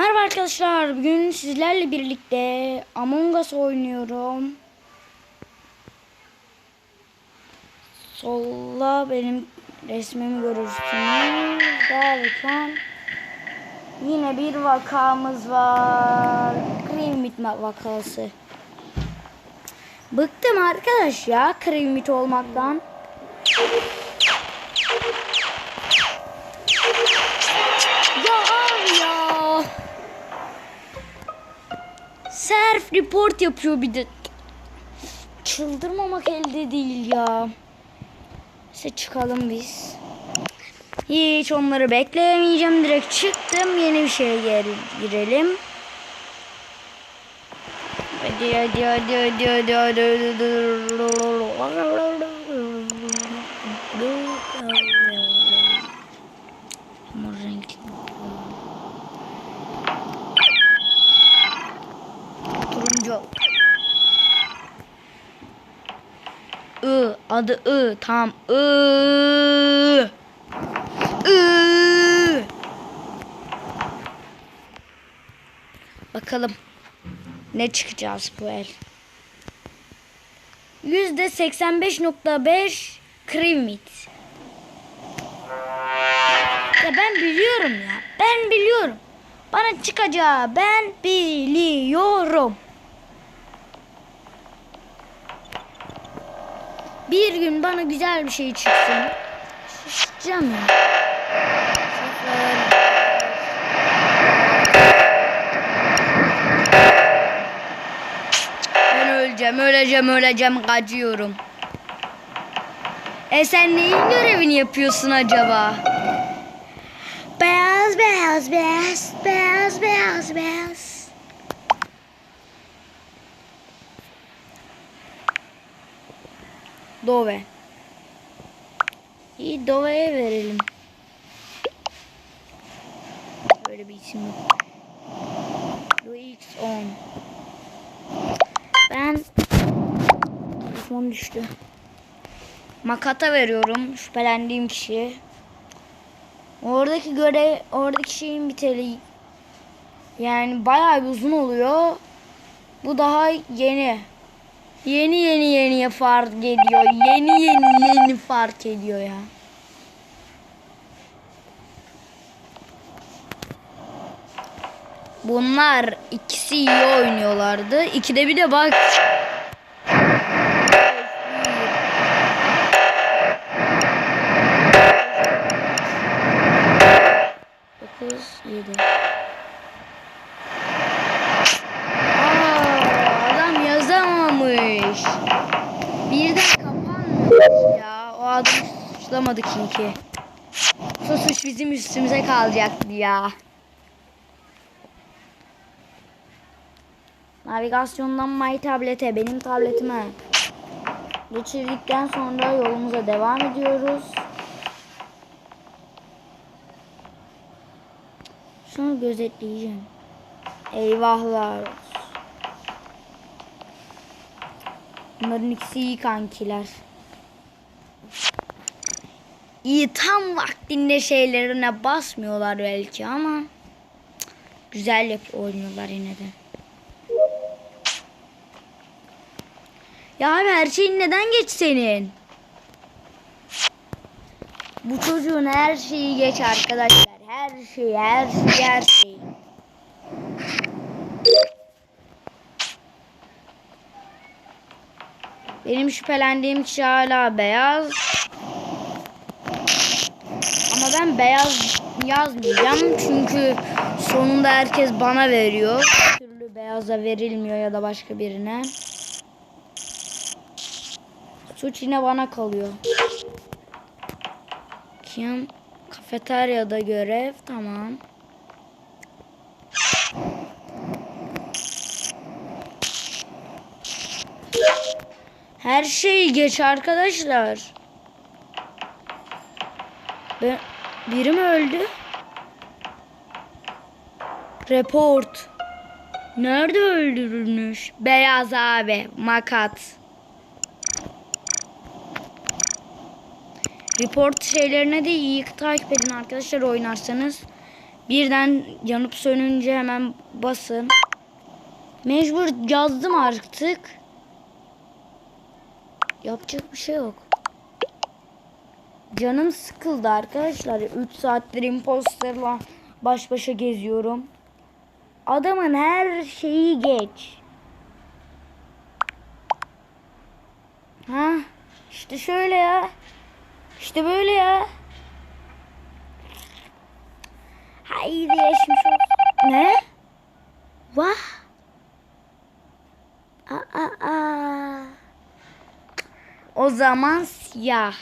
Merhaba arkadaşlar. Bugün sizlerle birlikte Among Us oynuyorum. Solda benim resmimi görürsünüz. Derken yine bir vakamız var. Kremit vakası. Bıktım arkadaş ya kremit olmaktan. Self report yapıyor bir de. Çıldırmamak elde değil ya. İşte çıkalım biz. Hiç onları bekleyemeyeceğim. Direkt çıktım. Yeni bir şeye gir- girelim. Hadi hadi hadi hadi hadi hadi. I adı I tam I. I. Bakalım ne çıkacağız bu el. Yüzde 85.5 kremit. Ya ben biliyorum ya. Ben biliyorum. Bana çıkacağı ben biliyorum. Bir gün bana güzel bir şey çıksın. Şişeceğim ya. Ben öleceğim, öleceğim, öleceğim, kaçıyorum. E sen neyin görevini yapıyorsun acaba? Beyaz, beyaz, beyaz, beyaz, beyaz, beyaz. Dove. İyi Dove'ye verelim. Böyle bir isim yok. UX10. Ben telefon düştü. Makata veriyorum şüphelendiğim kişiye. Oradaki görev, oradaki şeyin biteli yani bayağı bir uzun oluyor. Bu daha yeni. Yeni yeni yeni fark ediyor. Yeni yeni yeni fark ediyor ya. Bunlar ikisi iyi oynuyorlardı. İkide bir de bak. Dokuz, yedi. Aa, adam yazamamış. Birden kapanmış ya. O adamı suçlamadık çünkü. Bu suç bizim üstümüze kalacaktı ya. Navigasyondan My Tablet'e, benim tabletime geçirdikten sonra yolumuza devam ediyoruz. Şunu gözetleyeceğim. Eyvahlar. olsun. Bunların ikisi iyi kankiler. İyi tam vaktinde şeylerine basmıyorlar belki ama güzel yap oynuyorlar yine de. Ya abi her şeyin neden geç senin? Bu çocuğun her şeyi geç arkadaşlar. Her şey, her şey, her şey. Benim şüphelendiğim kişi hala beyaz. Ben beyaz yazmayacağım çünkü sonunda herkes bana veriyor. Türlü beyaza verilmiyor ya da başka birine. Suç yine bana kalıyor. Kim? Kafeteryada görev. Tamam. Her şeyi geç arkadaşlar. Ben, biri mi öldü? Report. Nerede öldürülmüş? Beyaz abi. Makat. Report şeylerine de iyi takip edin arkadaşlar oynarsanız. Birden yanıp sönünce hemen basın. Mecbur yazdım artık. Yapacak bir şey yok. Canım sıkıldı arkadaşlar. 3 saattir imposterla baş başa geziyorum. Adamın her şeyi geç. Ha, işte şöyle ya. İşte böyle ya. Haydi geçmiş olsun. Ne? Vah. Aa, aa. O zaman siyah.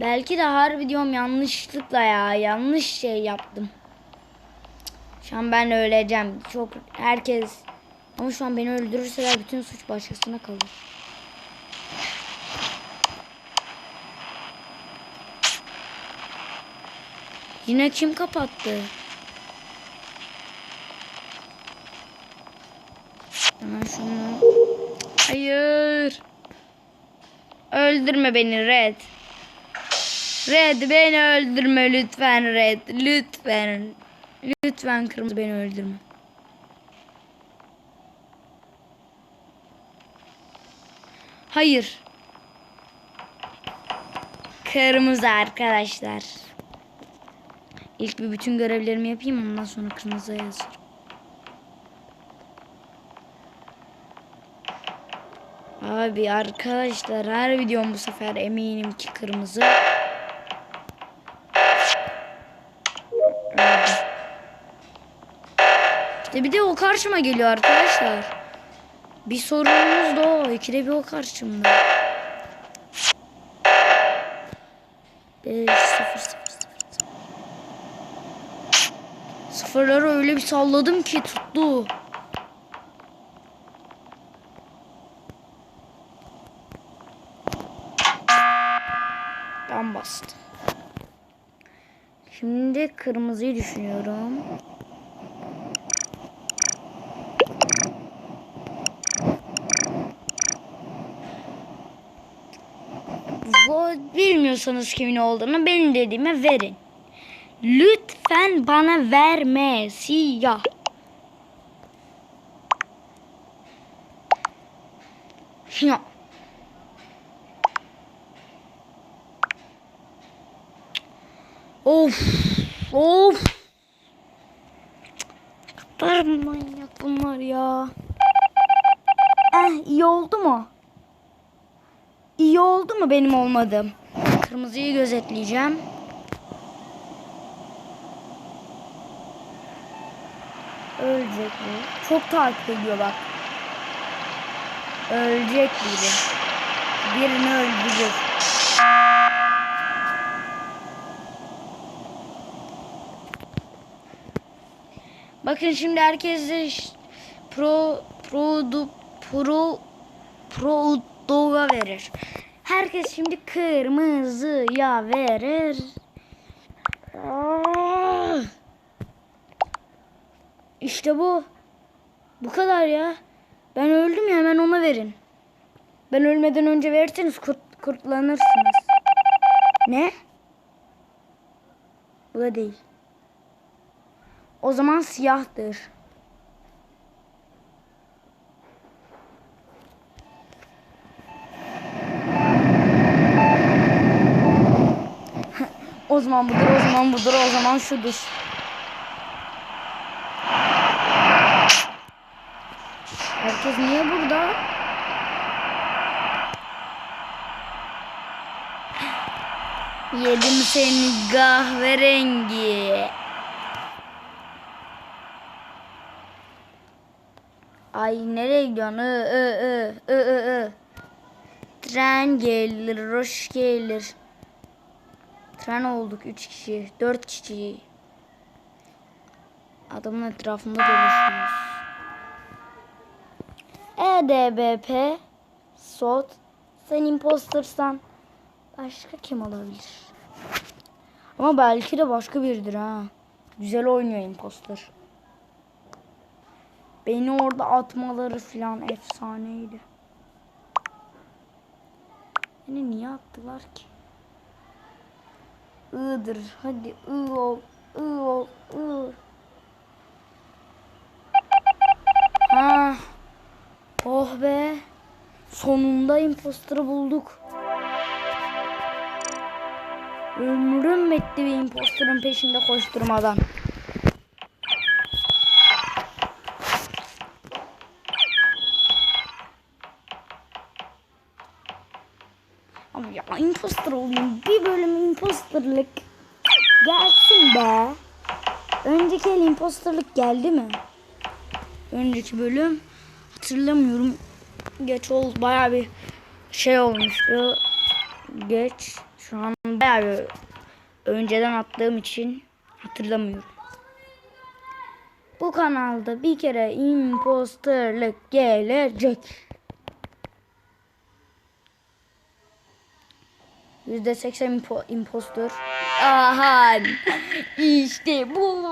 Belki de harbi diyorum yanlışlıkla ya. Yanlış şey yaptım. Şu an ben öleceğim. Çok herkes ama şu an beni öldürürseler bütün suç başkasına kalır. Yine kim kapattı? Hemen şunu. Hayır. Öldürme beni Red. Red beni öldürme lütfen Red. Lütfen. Lütfen kırmızı beni öldürme. Hayır. Kırmızı arkadaşlar. İlk bir bütün görevlerimi yapayım ondan sonra kırmızıya yazarım. Abi arkadaşlar her videom bu sefer eminim ki kırmızı. İşte bir de o karşıma geliyor arkadaşlar. Bir sorunumuz da o. İkide bir o karşımda. 5 0 0 0 Sıfırları öyle bir salladım ki tuttu. Ben bastım. Şimdi kırmızıyı düşünüyorum. Bilmiyorsanız kimin olduğunu benim dediğime verin. Lütfen bana verme siyah. Ya. Of. Of. Kadar manyak bunlar ya. Eh iyi oldu mu? İyi oldu mu benim olmadığım? Kırmızıyı gözetleyeceğim. Ölecek bu. Çok takip ediyor bak. Ölecek biri. Birini öldürür. Bakın şimdi herkes de pro pro pro pro doğa verir. Herkes şimdi kırmızıya verir. Ah! İşte bu. Bu kadar ya. Ben öldüm ya hemen ona verin. Ben ölmeden önce verirseniz kurt, kurtlanırsınız. Ne? Bu da değil. O zaman siyahtır. O zaman budur, o zaman budur, o zaman şudur. Herkes niye burada? Yedim seni kahverengi. Ay nereye gidiyorsun? Ö ö ö ö ö. Tren gelir, hoş gelir. Tren olduk 3 kişi, 4 kişi. Adamın etrafında dolaşıyoruz. EDBP Sot sen impostersan başka kim olabilir? Ama belki de başka biridir ha. Güzel oynuyor imposter. Beni orada atmaları filan efsaneydi. Beni niye attılar ki? I'dır. Hadi I ol. I ol. I. Ha. Oh be. Sonunda imposter'ı bulduk. Ömrüm bitti bir imposter'ın peşinde koşturmadan. Ama ya imposter olayım. Bir bölüm imposterlık gelsin be. Önceki el imposterlık geldi mi? Önceki bölüm hatırlamıyorum. Geç oldu bayağı bir şey olmuştu. Geç. Şu an bayağı bir önceden attığım için hatırlamıyorum. Bu kanalda bir kere imposterlık gelecek. Yüzde seksen impo impostor. Aha. işte bu.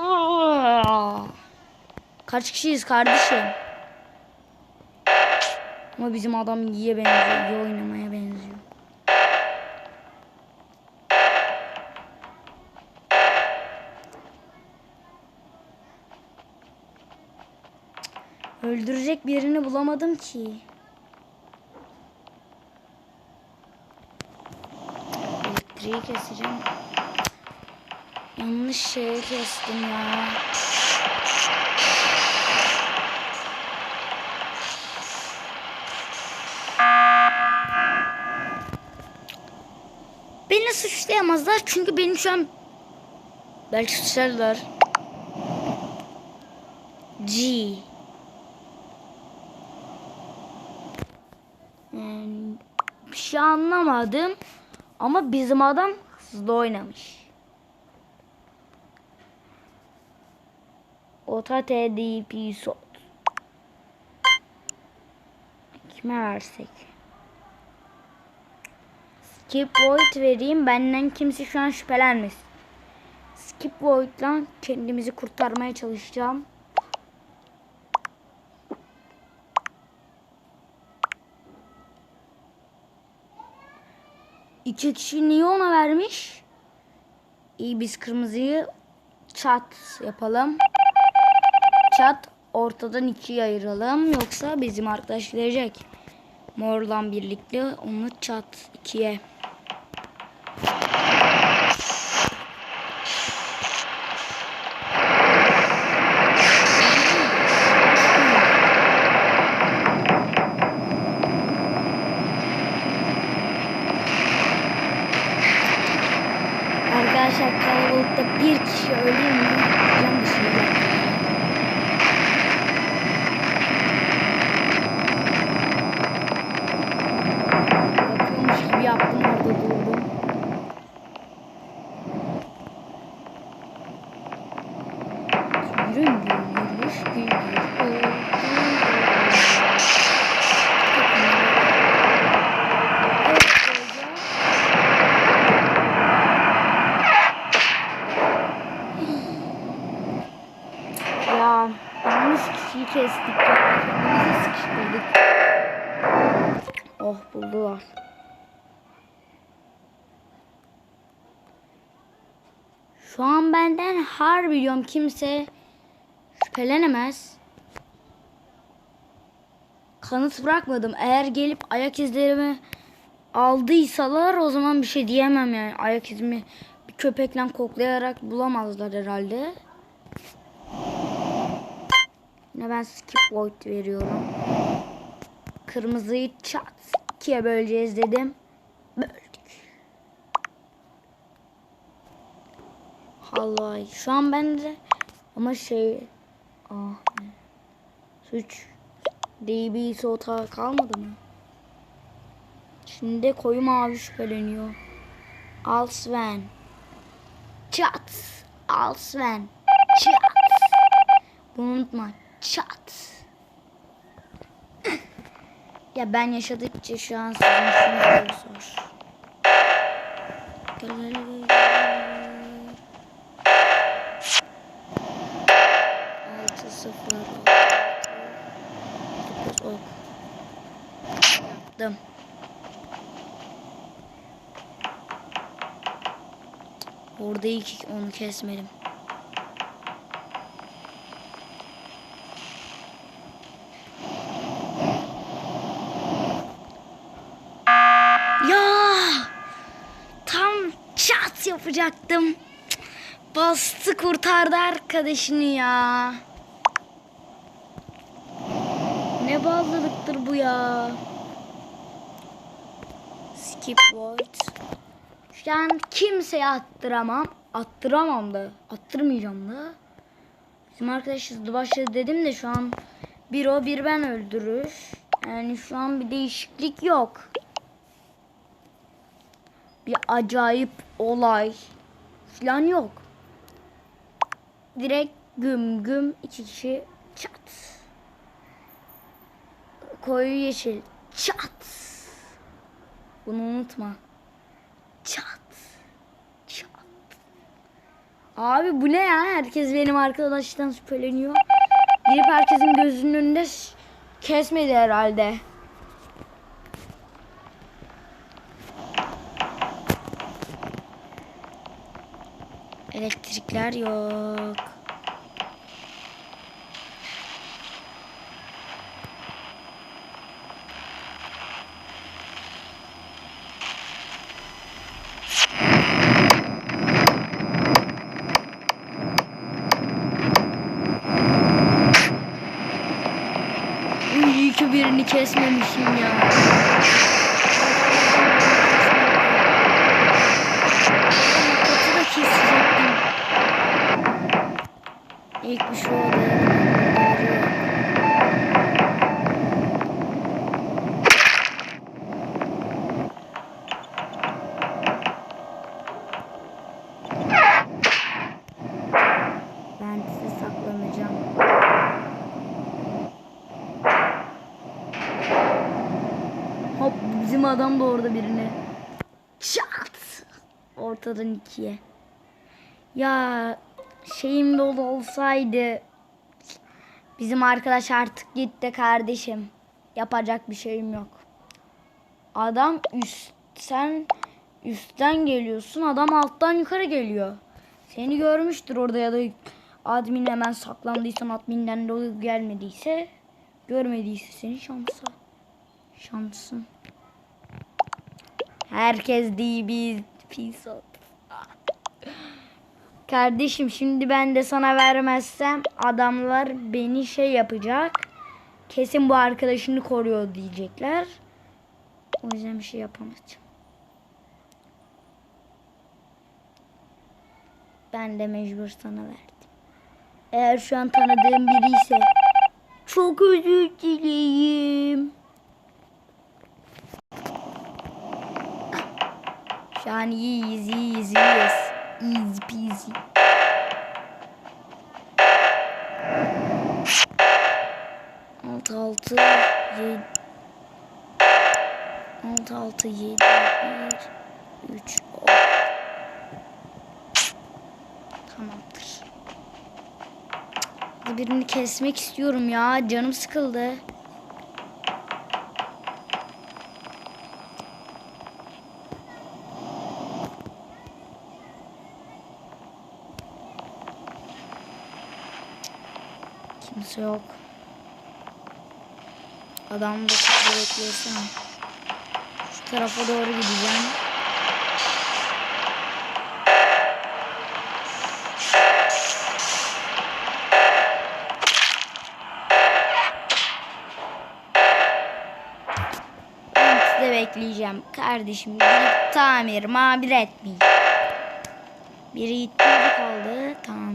Kaç kişiyiz kardeşim? Ama bizim adam iyiye benziyor. iyi oynamaya benziyor. Öldürecek birini bulamadım ki. Elektriği keseceğim. Yanlış şeye kestim ya. Beni suçlayamazlar çünkü benim şu an belki suçlarlar. G. Yani bir şey anlamadım ama bizim adam hızlı oynamış. Ota TDP sot. Kime versek? Skip Void vereyim. Benden kimse şu an şüphelenmesin. Skip Void'la kendimizi kurtarmaya çalışacağım. İki kişi niye ona vermiş? İyi biz kırmızıyı çat yapalım. Çat ortadan ikiye ayıralım. Yoksa bizim arkadaş gelecek. Morla birlikte onu çat ikiye. Arkadaşlar kalabalıkta bir kişi ölüyor mu? Can bir şey yok. Yapıyormuş gibi yaptım orada durdum. Yürüyün yürüyüş yürüyüş. Ya yanlış kişiyi kestik ya. Kendimizi sıkıştırdık. Oh buldular. Şu an benden har biliyorum kimse şüphelenemez. Kanıt bırakmadım. Eğer gelip ayak izlerimi aldıysalar o zaman bir şey diyemem yani. Ayak izimi bir köpekle koklayarak bulamazlar herhalde. Yine ben skip void veriyorum. Kırmızıyı çat ikiye böleceğiz dedim. Böldük. Vallahi şu an bende ama şey ah suç DB sota kalmadı mı? Şimdi koyu mavi şüpheleniyor. Al Sven. Çat. Al Sven. Çat. Bunu unutma. Çat. Ya ben yaşadıkça şu an sizin için zor. Gel. Yaptım. Orada ilk onu kesmedim. Cık, Bastı kurtardı arkadaşını ya. Ne bağlılıktır bu ya. Skip void. Şu kimseye attıramam. Attıramam da. Attırmayacağım da. Bizim arkadaş hızlı başladı dedim de şu an bir o bir ben öldürür. Yani şu an bir değişiklik yok. Bir acayip olay falan yok. Direkt güm güm iki kişi çat. Koyu yeşil çat. Bunu unutma. Çat. Çat. Abi bu ne ya? Herkes benim arkadaştan şüpheleniyor. Girip herkesin gözünün önünde kesmedi herhalde. Elektrikler yok. İyi ki birini kesmemişim ya. Makatı da kesecektim. İlk bir şey oldu. Ben size saklanacağım. Hop bizim adam da orada birini. Çat. Ortadan ikiye. Ya şeyim dolu olsaydı. Bizim arkadaş artık gitti kardeşim. Yapacak bir şeyim yok. Adam üst sen üstten geliyorsun. Adam alttan yukarı geliyor. Seni görmüştür orada ya da admin hemen saklandıysan adminden de gelmediyse görmediyse seni şansa. Şansın. Herkes pis oldu. Kardeşim şimdi ben de sana vermezsem adamlar beni şey yapacak. Kesin bu arkadaşını koruyor diyecekler. O yüzden bir şey yapamayacağım. Ben de mecbur sana verdim. Eğer şu an tanıdığım biri ise çok özür dileyim. Şu an iyiyiz, iyiyiz, iyiyiz. Easy peasy. Altı altı yedi. Altı altı yedi bir üç on. Tamamdır. Birini kesmek istiyorum ya. Canım sıkıldı. Kimse yok. Adam da bekliyorsam. Şu tarafa doğru gideceğim. Size bekleyeceğim. Kardeşim tamir mamir etmeyin. Biri biri kaldı. Tamamdır.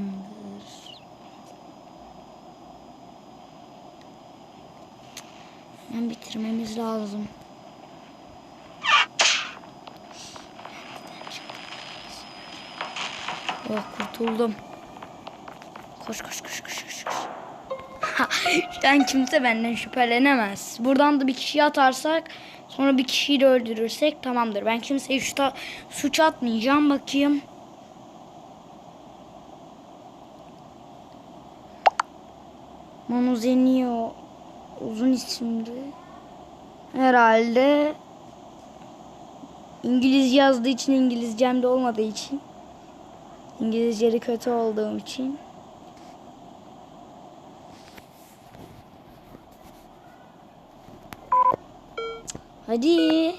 Hemen bitirmemiz lazım. Oh kurtuldum. Koş koş koş koş koş. koş. An kimse benden şüphelenemez. Buradan da bir kişiyi atarsak sonra bir kişiyi de öldürürsek tamamdır. Ben kimseye şu ta- suç atmayacağım. Bakayım. Manuzenio uzun isimdi. Herhalde İngiliz yazdığı için İngilizcem de olmadığı için İngilizceleri kötü olduğum için Hadi.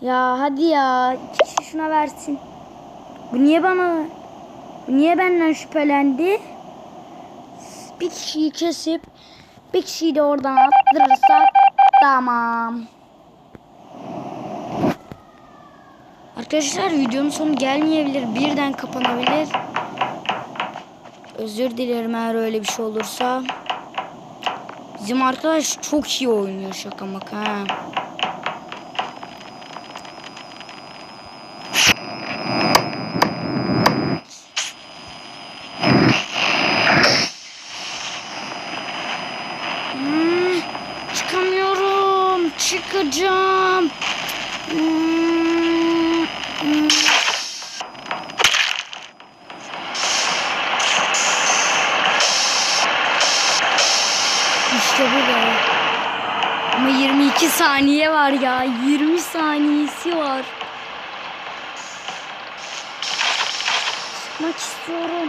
Ya hadi ya. Kişi şuna versin. Bu niye bana... Niye benden şüphelendi? Bir kişiyi kesip bir kişiyi de oradan attırırsak tamam. Arkadaşlar videonun sonu gelmeyebilir. Birden kapanabilir. Özür dilerim eğer öyle bir şey olursa. Bizim arkadaş çok iyi oynuyor şaka maka ha. Hmm, çıkamıyorum. Çıkacağım. Hmm, hmm. İşte bu. Ama 22 saniye var ya. 20 saniyesi var. Sıkmak istiyorum.